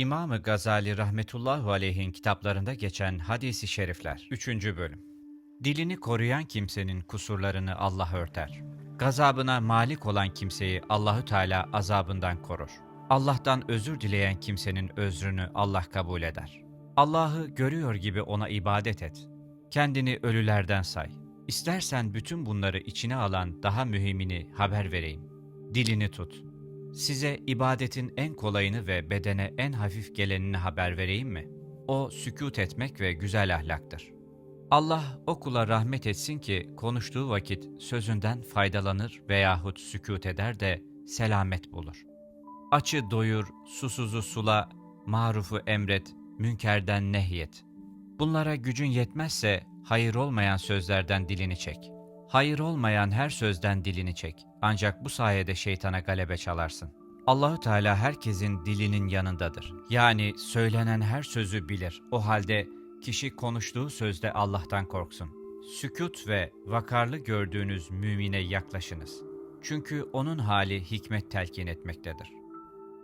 İmam-ı Gazali rahmetullahu aleyhin kitaplarında geçen hadisi şerifler. 3. bölüm. Dilini koruyan kimsenin kusurlarını Allah örter. Gazabına malik olan kimseyi Allahü Teala azabından korur. Allah'tan özür dileyen kimsenin özrünü Allah kabul eder. Allah'ı görüyor gibi ona ibadet et. Kendini ölülerden say. İstersen bütün bunları içine alan daha mühimini haber vereyim. Dilini tut. Size ibadetin en kolayını ve bedene en hafif gelenini haber vereyim mi? O sükut etmek ve güzel ahlaktır. Allah o kula rahmet etsin ki konuştuğu vakit sözünden faydalanır veyahut sükut eder de selamet bulur. Açı doyur, susuzu sula, marufu emret, münkerden nehyet. Bunlara gücün yetmezse hayır olmayan sözlerden dilini çek. Hayır olmayan her sözden dilini çek. Ancak bu sayede şeytana galebe çalarsın. Allahü Teala herkesin dilinin yanındadır. Yani söylenen her sözü bilir. O halde kişi konuştuğu sözde Allah'tan korksun. Sükut ve vakarlı gördüğünüz mümine yaklaşınız. Çünkü onun hali hikmet telkin etmektedir.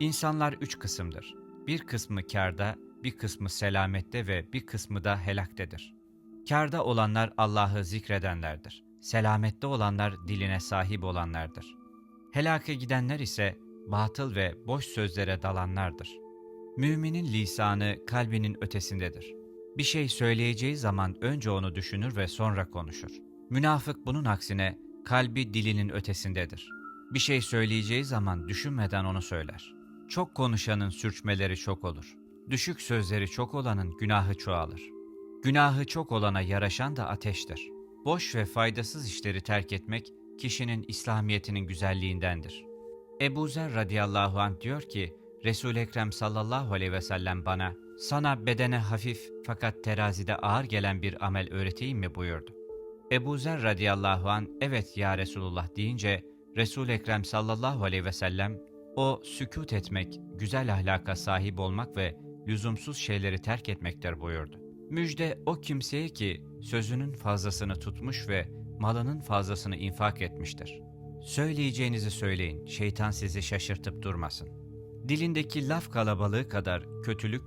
İnsanlar üç kısımdır. Bir kısmı kârda, bir kısmı selamette ve bir kısmı da helaktedir. Kârda olanlar Allah'ı zikredenlerdir. Selamette olanlar diline sahip olanlardır. Helake gidenler ise batıl ve boş sözlere dalanlardır. Müminin lisanı kalbinin ötesindedir. Bir şey söyleyeceği zaman önce onu düşünür ve sonra konuşur. Münafık bunun aksine kalbi dilinin ötesindedir. Bir şey söyleyeceği zaman düşünmeden onu söyler. Çok konuşanın sürçmeleri çok olur. Düşük sözleri çok olanın günahı çoğalır. Günahı çok olana yaraşan da ateştir. Boş ve faydasız işleri terk etmek kişinin İslamiyetinin güzelliğindendir. Ebu Zer radıyallahu anh diyor ki, Resul-i Ekrem sallallahu aleyhi ve sellem bana, sana bedene hafif fakat terazide ağır gelen bir amel öğreteyim mi buyurdu. Ebu Zer radıyallahu anh, evet ya Resulullah deyince, Resul-i Ekrem sallallahu aleyhi ve sellem, o sükut etmek, güzel ahlaka sahip olmak ve lüzumsuz şeyleri terk etmektir buyurdu. Müjde o kimseye ki sözünün fazlasını tutmuş ve malının fazlasını infak etmiştir. Söyleyeceğinizi söyleyin, şeytan sizi şaşırtıp durmasın. Dilindeki laf kalabalığı kadar kötülük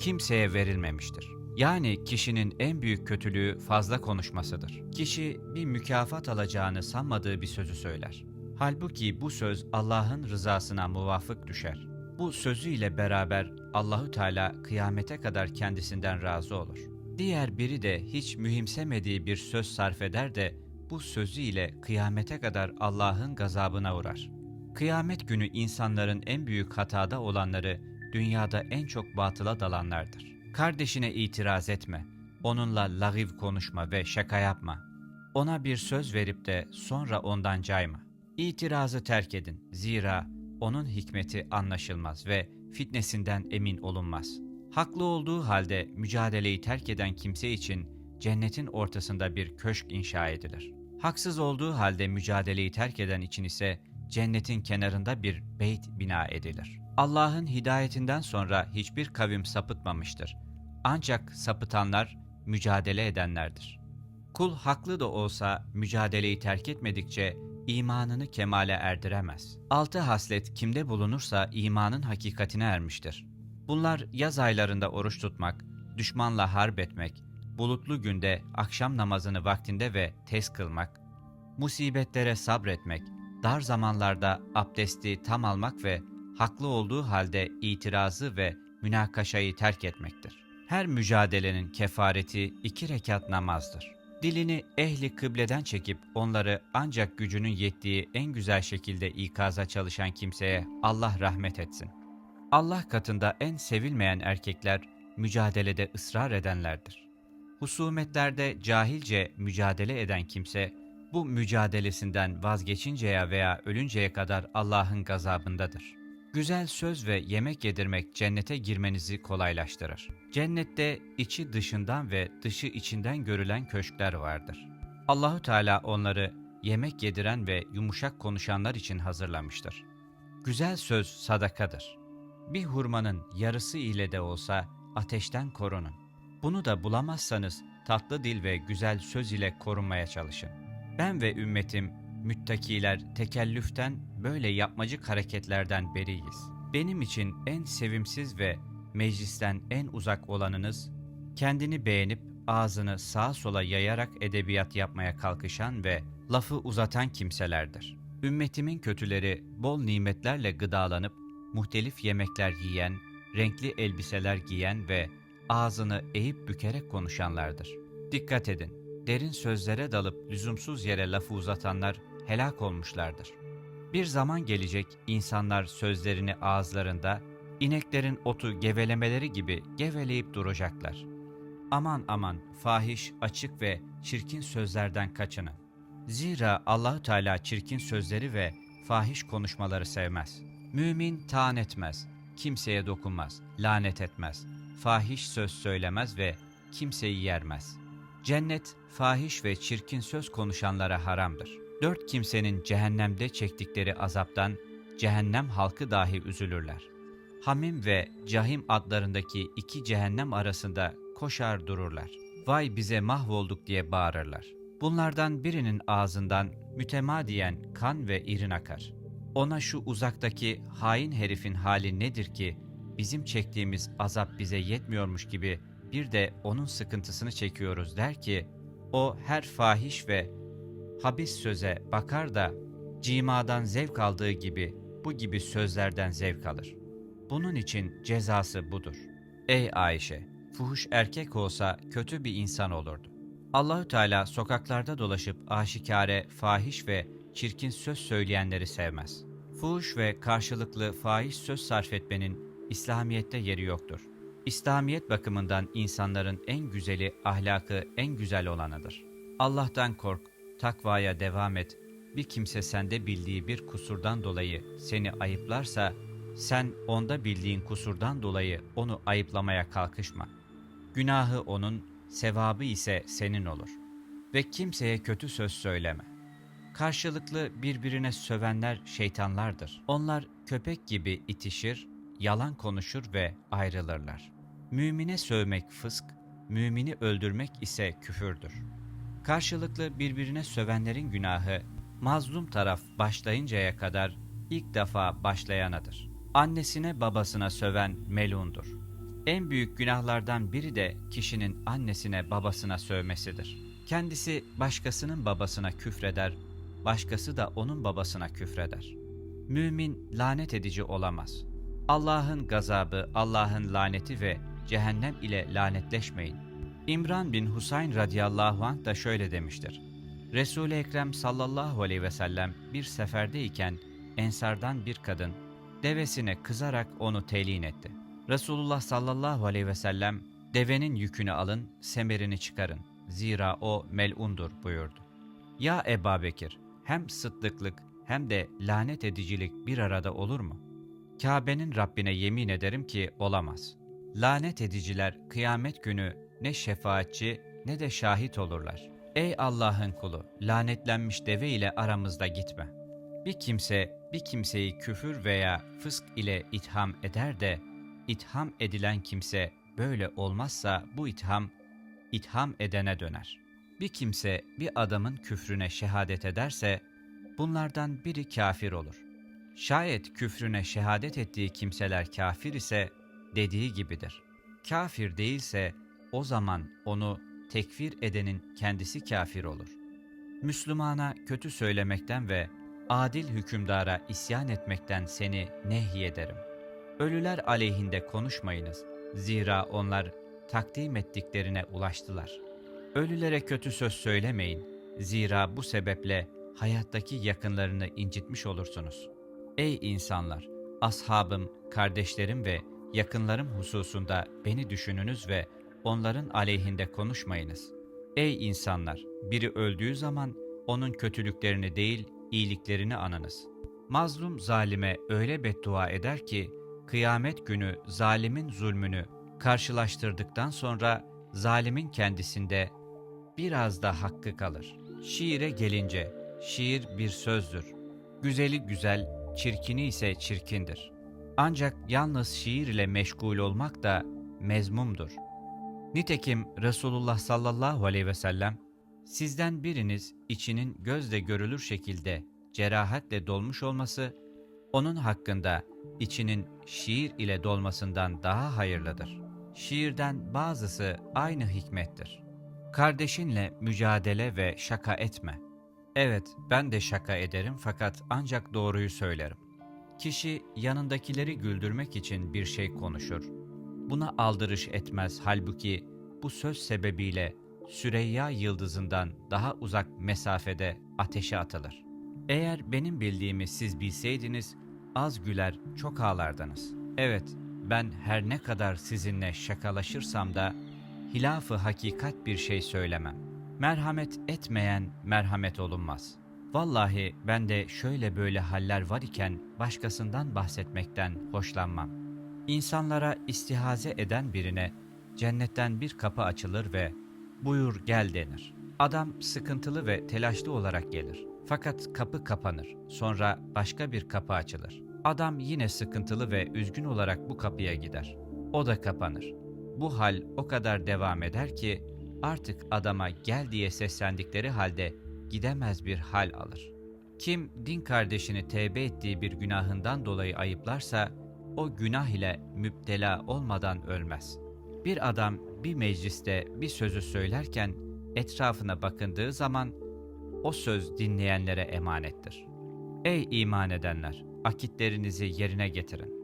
kimseye verilmemiştir. Yani kişinin en büyük kötülüğü fazla konuşmasıdır. Kişi bir mükafat alacağını sanmadığı bir sözü söyler. Halbuki bu söz Allah'ın rızasına muvafık düşer. Bu sözüyle beraber Allahü Teala kıyamete kadar kendisinden razı olur. Diğer biri de hiç mühimsemediği bir söz sarf eder de bu sözüyle kıyamete kadar Allah'ın gazabına uğrar. Kıyamet günü insanların en büyük hatada olanları dünyada en çok batıla dalanlardır. Kardeşine itiraz etme, onunla lagiv konuşma ve şaka yapma. Ona bir söz verip de sonra ondan cayma. İtirazı terk edin. Zira onun hikmeti anlaşılmaz ve fitnesinden emin olunmaz. Haklı olduğu halde mücadeleyi terk eden kimse için cennetin ortasında bir köşk inşa edilir. Haksız olduğu halde mücadeleyi terk eden için ise cennetin kenarında bir beyt bina edilir. Allah'ın hidayetinden sonra hiçbir kavim sapıtmamıştır. Ancak sapıtanlar mücadele edenlerdir. Kul haklı da olsa mücadeleyi terk etmedikçe imanını kemale erdiremez. Altı haslet kimde bulunursa imanın hakikatine ermiştir. Bunlar yaz aylarında oruç tutmak, düşmanla harp etmek, bulutlu günde akşam namazını vaktinde ve tez kılmak, musibetlere sabretmek, dar zamanlarda abdesti tam almak ve haklı olduğu halde itirazı ve münakaşayı terk etmektir. Her mücadelenin kefareti iki rekat namazdır. Dilini ehli kıbleden çekip onları ancak gücünün yettiği en güzel şekilde ikaza çalışan kimseye Allah rahmet etsin. Allah katında en sevilmeyen erkekler mücadelede ısrar edenlerdir. Husumetlerde cahilce mücadele eden kimse bu mücadelesinden vazgeçinceye veya ölünceye kadar Allah'ın gazabındadır. Güzel söz ve yemek yedirmek cennete girmenizi kolaylaştırır. Cennette içi dışından ve dışı içinden görülen köşkler vardır. Allahü Teala onları yemek yediren ve yumuşak konuşanlar için hazırlamıştır. Güzel söz sadakadır. Bir hurmanın yarısı ile de olsa ateşten korunun. Bunu da bulamazsanız tatlı dil ve güzel söz ile korunmaya çalışın. Ben ve ümmetim müttakiler tekellüften böyle yapmacık hareketlerden beriyiz. Benim için en sevimsiz ve meclisten en uzak olanınız, kendini beğenip ağzını sağa sola yayarak edebiyat yapmaya kalkışan ve lafı uzatan kimselerdir. Ümmetimin kötüleri bol nimetlerle gıdalanıp muhtelif yemekler yiyen, renkli elbiseler giyen ve ağzını eğip bükerek konuşanlardır. Dikkat edin, derin sözlere dalıp lüzumsuz yere lafı uzatanlar helak olmuşlardır. Bir zaman gelecek insanlar sözlerini ağızlarında, ineklerin otu gevelemeleri gibi geveleyip duracaklar. Aman aman fahiş, açık ve çirkin sözlerden kaçının. Zira Allahü Teala çirkin sözleri ve fahiş konuşmaları sevmez. Mümin taan etmez, kimseye dokunmaz, lanet etmez, fahiş söz söylemez ve kimseyi yermez. Cennet, fahiş ve çirkin söz konuşanlara haramdır. Dört kimsenin cehennemde çektikleri azaptan cehennem halkı dahi üzülürler. Hamim ve Cahim adlarındaki iki cehennem arasında koşar dururlar. Vay bize mahvolduk diye bağırırlar. Bunlardan birinin ağzından mütemadiyen kan ve irin akar. Ona şu uzaktaki hain herifin hali nedir ki bizim çektiğimiz azap bize yetmiyormuş gibi bir de onun sıkıntısını çekiyoruz der ki o her fahiş ve habis söze bakar da cimadan zevk aldığı gibi bu gibi sözlerden zevk alır. Bunun için cezası budur. Ey Ayşe, fuhuş erkek olsa kötü bir insan olurdu. Allahü Teala sokaklarda dolaşıp aşikare, fahiş ve çirkin söz söyleyenleri sevmez. Fuhuş ve karşılıklı fahiş söz sarf etmenin İslamiyet'te yeri yoktur. İslamiyet bakımından insanların en güzeli ahlakı en güzel olanıdır. Allah'tan kork, takvaya devam et. Bir kimse sende bildiği bir kusurdan dolayı seni ayıplarsa, sen onda bildiğin kusurdan dolayı onu ayıplamaya kalkışma. Günahı onun, sevabı ise senin olur. Ve kimseye kötü söz söyleme. Karşılıklı birbirine sövenler şeytanlardır. Onlar köpek gibi itişir, yalan konuşur ve ayrılırlar. Mümine sövmek fısk, mümini öldürmek ise küfürdür. Karşılıklı birbirine sövenlerin günahı, mazlum taraf başlayıncaya kadar ilk defa başlayanadır. Annesine babasına söven melundur. En büyük günahlardan biri de kişinin annesine babasına sövmesidir. Kendisi başkasının babasına küfreder, başkası da onun babasına küfreder. Mümin lanet edici olamaz. Allah'ın gazabı, Allah'ın laneti ve cehennem ile lanetleşmeyin. İmran bin Husayn radıyallahu anh da şöyle demiştir. Resul-i Ekrem sallallahu aleyhi ve sellem bir seferdeyken ensardan bir kadın devesine kızarak onu telin etti. Resulullah sallallahu aleyhi ve sellem devenin yükünü alın, semerini çıkarın. Zira o melundur buyurdu. Ya Eba Bekir, hem sıddıklık hem de lanet edicilik bir arada olur mu? Kabe'nin Rabbine yemin ederim ki olamaz. Lanet ediciler kıyamet günü ne şefaatçi ne de şahit olurlar. Ey Allah'ın kulu, lanetlenmiş deve ile aramızda gitme. Bir kimse bir kimseyi küfür veya fısk ile itham eder de itham edilen kimse böyle olmazsa bu itham itham edene döner. Bir kimse bir adamın küfrüne şehadet ederse bunlardan biri kafir olur. Şayet küfrüne şehadet ettiği kimseler kafir ise dediği gibidir. Kafir değilse o zaman onu tekfir edenin kendisi kafir olur. Müslümana kötü söylemekten ve adil hükümdara isyan etmekten seni nehyederim. Ölüler aleyhinde konuşmayınız. Zira onlar takdim ettiklerine ulaştılar. Ölülere kötü söz söylemeyin. Zira bu sebeple hayattaki yakınlarını incitmiş olursunuz. Ey insanlar! Ashabım, kardeşlerim ve yakınlarım hususunda beni düşününüz ve onların aleyhinde konuşmayınız. Ey insanlar! Biri öldüğü zaman onun kötülüklerini değil, iyiliklerini anınız. Mazlum zalime öyle beddua eder ki, kıyamet günü zalimin zulmünü karşılaştırdıktan sonra zalimin kendisinde biraz da hakkı kalır. Şiire gelince, şiir bir sözdür. Güzeli güzel, çirkini ise çirkindir. Ancak yalnız şiir ile meşgul olmak da mezmumdur. Nitekim Resulullah sallallahu aleyhi ve sellem, sizden biriniz içinin gözle görülür şekilde cerahatle dolmuş olması, Onun hakkında içinin şiir ile dolmasından daha hayırlıdır. Şiirden bazısı aynı hikmettir. Kardeşinle mücadele ve şaka etme. Evet, ben de şaka ederim fakat ancak doğruyu söylerim. Kişi yanındakileri güldürmek için bir şey konuşur. Buna aldırış etmez halbuki bu söz sebebiyle Süreyya yıldızından daha uzak mesafede ateşe atılır. Eğer benim bildiğimi siz bilseydiniz az güler çok ağlardınız. Evet, ben her ne kadar sizinle şakalaşırsam da hilafı hakikat bir şey söylemem. Merhamet etmeyen merhamet olunmaz. Vallahi ben de şöyle böyle haller var iken başkasından bahsetmekten hoşlanmam. İnsanlara istihaze eden birine cennetten bir kapı açılır ve buyur gel denir. Adam sıkıntılı ve telaşlı olarak gelir. Fakat kapı kapanır. Sonra başka bir kapı açılır. Adam yine sıkıntılı ve üzgün olarak bu kapıya gider. O da kapanır. Bu hal o kadar devam eder ki artık adama gel diye seslendikleri halde gidemez bir hal alır. Kim din kardeşini tevbe ettiği bir günahından dolayı ayıplarsa o günah ile müptela olmadan ölmez. Bir adam bir mecliste bir sözü söylerken etrafına bakındığı zaman o söz dinleyenlere emanettir. Ey iman edenler! Akitlerinizi yerine getirin.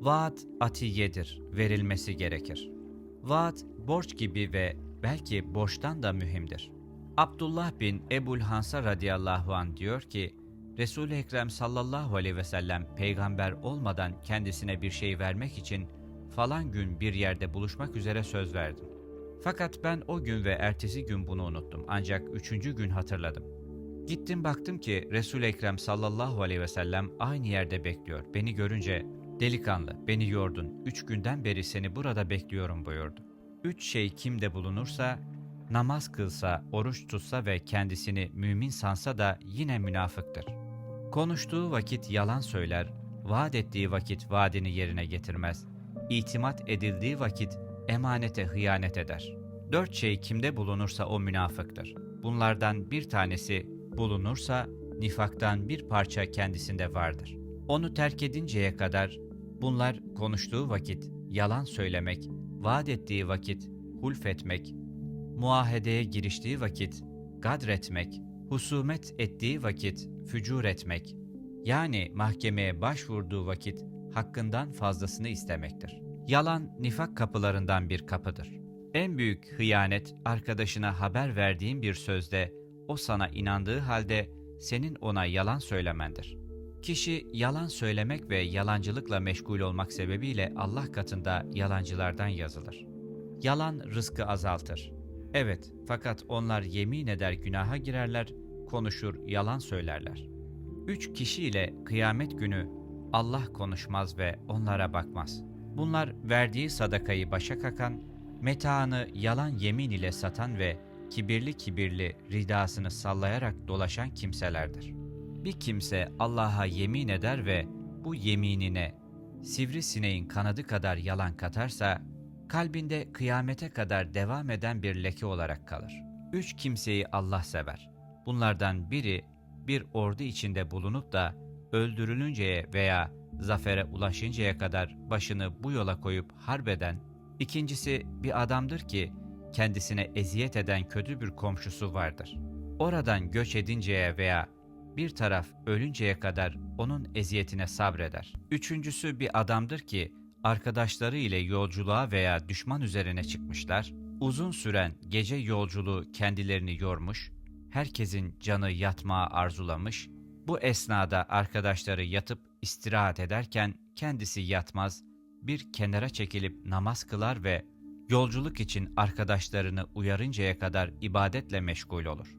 Vaat atiyedir, verilmesi gerekir. Vaat borç gibi ve belki borçtan da mühimdir. Abdullah bin Ebul Hansa radıyallahu an diyor ki, Resul-i Ekrem sallallahu aleyhi ve sellem peygamber olmadan kendisine bir şey vermek için falan gün bir yerde buluşmak üzere söz verdim. Fakat ben o gün ve ertesi gün bunu unuttum ancak üçüncü gün hatırladım. Gittim baktım ki resul Ekrem sallallahu aleyhi ve sellem aynı yerde bekliyor. Beni görünce delikanlı beni yordun. Üç günden beri seni burada bekliyorum buyurdu. Üç şey kimde bulunursa namaz kılsa, oruç tutsa ve kendisini mümin sansa da yine münafıktır. Konuştuğu vakit yalan söyler, vaat ettiği vakit vaadini yerine getirmez, itimat edildiği vakit emanete hıyanet eder. Dört şey kimde bulunursa o münafıktır. Bunlardan bir tanesi bulunursa nifaktan bir parça kendisinde vardır. Onu terk edinceye kadar bunlar konuştuğu vakit yalan söylemek, vaat ettiği vakit hulf etmek, muahedeye giriştiği vakit gadretmek, husumet ettiği vakit fücur etmek, yani mahkemeye başvurduğu vakit hakkından fazlasını istemektir. Yalan nifak kapılarından bir kapıdır. En büyük hıyanet arkadaşına haber verdiğin bir sözde o sana inandığı halde senin ona yalan söylemendir. Kişi yalan söylemek ve yalancılıkla meşgul olmak sebebiyle Allah katında yalancılardan yazılır. Yalan rızkı azaltır. Evet, fakat onlar yemin eder günaha girerler, konuşur, yalan söylerler. Üç kişiyle kıyamet günü Allah konuşmaz ve onlara bakmaz. Bunlar verdiği sadakayı başa kakan, metaını yalan yemin ile satan ve kibirli kibirli ridasını sallayarak dolaşan kimselerdir. Bir kimse Allah'a yemin eder ve bu yeminine sivrisineğin kanadı kadar yalan katarsa, kalbinde kıyamete kadar devam eden bir leke olarak kalır. Üç kimseyi Allah sever. Bunlardan biri bir ordu içinde bulunup da öldürülünceye veya zafere ulaşıncaya kadar başını bu yola koyup harbeden, ikincisi bir adamdır ki kendisine eziyet eden kötü bir komşusu vardır. Oradan göç edinceye veya bir taraf ölünceye kadar onun eziyetine sabreder. Üçüncüsü bir adamdır ki arkadaşları ile yolculuğa veya düşman üzerine çıkmışlar, uzun süren gece yolculuğu kendilerini yormuş, herkesin canı yatmaya arzulamış, bu esnada arkadaşları yatıp istirahat ederken kendisi yatmaz, bir kenara çekilip namaz kılar ve yolculuk için arkadaşlarını uyarıncaya kadar ibadetle meşgul olur.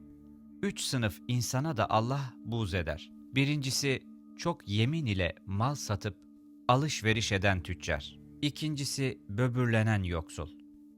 Üç sınıf insana da Allah buğz eder. Birincisi çok yemin ile mal satıp alışveriş eden tüccar. İkincisi böbürlenen yoksul.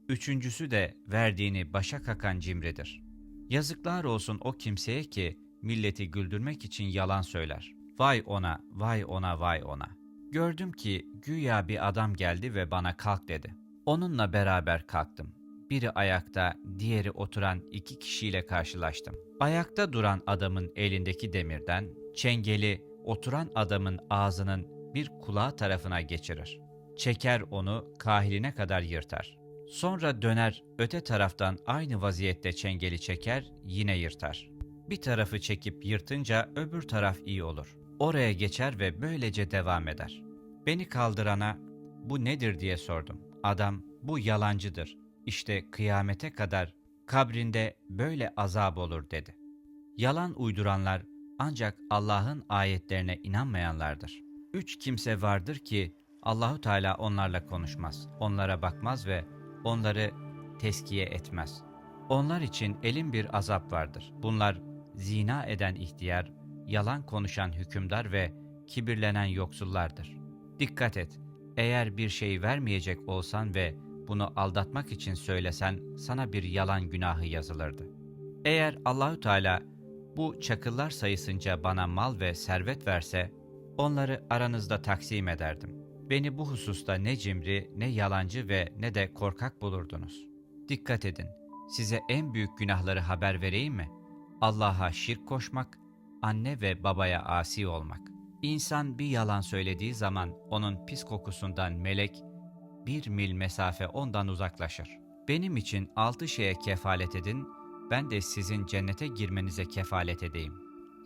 Üçüncüsü de verdiğini başa kakan cimridir. Yazıklar olsun o kimseye ki milleti güldürmek için yalan söyler. Vay ona, vay ona, vay ona. Gördüm ki güya bir adam geldi ve bana kalk dedi. Onunla beraber kalktım. Biri ayakta, diğeri oturan iki kişiyle karşılaştım. Ayakta duran adamın elindeki demirden, çengeli oturan adamın ağzının bir kulağı tarafına geçirir. Çeker onu kahiline kadar yırtar. Sonra döner öte taraftan aynı vaziyette çengeli çeker yine yırtar. Bir tarafı çekip yırtınca öbür taraf iyi olur. Oraya geçer ve böylece devam eder. Beni kaldırana bu nedir diye sordum. Adam bu yalancıdır. İşte kıyamete kadar kabrinde böyle azap olur dedi. Yalan uyduranlar ancak Allah'ın ayetlerine inanmayanlardır. Üç kimse vardır ki Allahu Teala onlarla konuşmaz, onlara bakmaz ve onları teskiye etmez. Onlar için elin bir azap vardır. Bunlar zina eden ihtiyar, yalan konuşan hükümdar ve kibirlenen yoksullardır. Dikkat et, eğer bir şey vermeyecek olsan ve bunu aldatmak için söylesen sana bir yalan günahı yazılırdı. Eğer Allahü Teala bu çakıllar sayısınca bana mal ve servet verse, onları aranızda taksim ederdim. Beni bu hususta ne cimri, ne yalancı ve ne de korkak bulurdunuz. Dikkat edin, size en büyük günahları haber vereyim mi? Allah'a şirk koşmak, anne ve babaya asi olmak. İnsan bir yalan söylediği zaman onun pis kokusundan melek bir mil mesafe ondan uzaklaşır. Benim için altı şeye kefalet edin, ben de sizin cennete girmenize kefalet edeyim.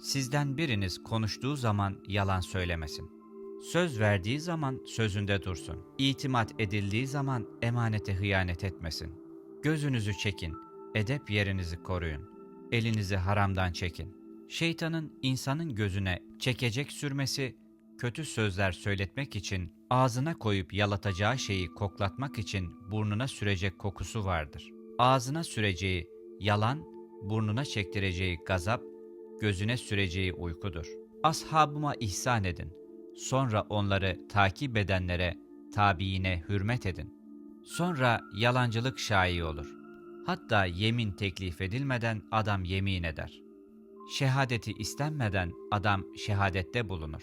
Sizden biriniz konuştuğu zaman yalan söylemesin. Söz verdiği zaman sözünde dursun. İtimat edildiği zaman emanete hıyanet etmesin. Gözünüzü çekin, edep yerinizi koruyun. Elinizi haramdan çekin. Şeytanın insanın gözüne çekecek sürmesi, kötü sözler söyletmek için ağzına koyup yalatacağı şeyi koklatmak için burnuna sürecek kokusu vardır. Ağzına süreceği yalan, burnuna çektireceği gazap, gözüne süreceği uykudur. Ashabıma ihsan edin. Sonra onları takip edenlere, tabiine hürmet edin. Sonra yalancılık şai olur. Hatta yemin teklif edilmeden adam yemin eder. Şehadeti istenmeden adam şehadette bulunur.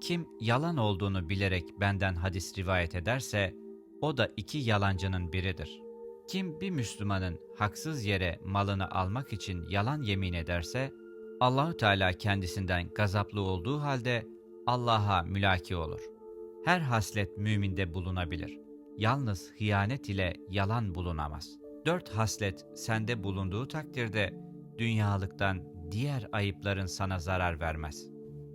Kim yalan olduğunu bilerek benden hadis rivayet ederse, o da iki yalancının biridir. Kim bir Müslümanın haksız yere malını almak için yalan yemin ederse, Allahü Teala kendisinden gazaplı olduğu halde Allah'a mülaki olur. Her haslet müminde bulunabilir. Yalnız hıyanet ile yalan bulunamaz. Dört haslet sende bulunduğu takdirde dünyalıktan diğer ayıpların sana zarar vermez.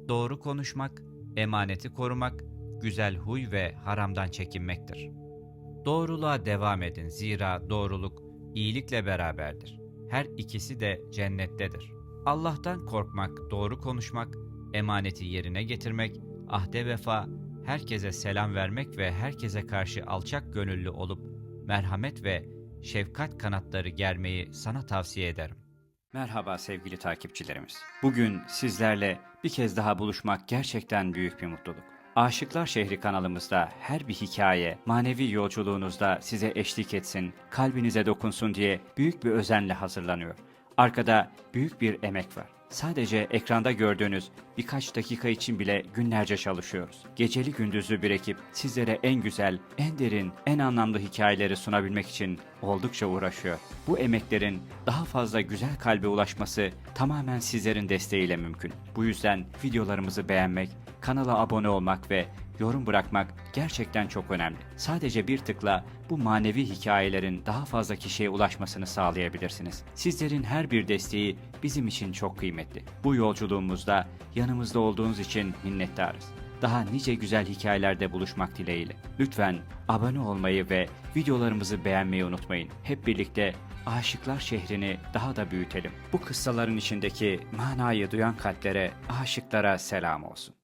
Doğru konuşmak, emaneti korumak, güzel huy ve haramdan çekinmektir. Doğruluğa devam edin zira doğruluk iyilikle beraberdir. Her ikisi de cennettedir. Allah'tan korkmak, doğru konuşmak, emaneti yerine getirmek, ahde vefa, herkese selam vermek ve herkese karşı alçak gönüllü olup merhamet ve şefkat kanatları germeyi sana tavsiye ederim. Merhaba sevgili takipçilerimiz. Bugün sizlerle bir kez daha buluşmak gerçekten büyük bir mutluluk. Aşıklar Şehri kanalımızda her bir hikaye manevi yolculuğunuzda size eşlik etsin, kalbinize dokunsun diye büyük bir özenle hazırlanıyor. Arkada büyük bir emek var. Sadece ekranda gördüğünüz birkaç dakika için bile günlerce çalışıyoruz. Geceli gündüzlü bir ekip sizlere en güzel, en derin, en anlamlı hikayeleri sunabilmek için oldukça uğraşıyor. Bu emeklerin daha fazla güzel kalbe ulaşması tamamen sizlerin desteğiyle mümkün. Bu yüzden videolarımızı beğenmek, kanala abone olmak ve yorum bırakmak gerçekten çok önemli. Sadece bir tıkla bu manevi hikayelerin daha fazla kişiye ulaşmasını sağlayabilirsiniz. Sizlerin her bir desteği bizim için çok kıymetli. Bu yolculuğumuzda yanımızda olduğunuz için minnettarız. Daha nice güzel hikayelerde buluşmak dileğiyle. Lütfen abone olmayı ve videolarımızı beğenmeyi unutmayın. Hep birlikte Aşıklar şehrini daha da büyütelim. Bu kıssaların içindeki manayı duyan kalplere, aşıklara selam olsun.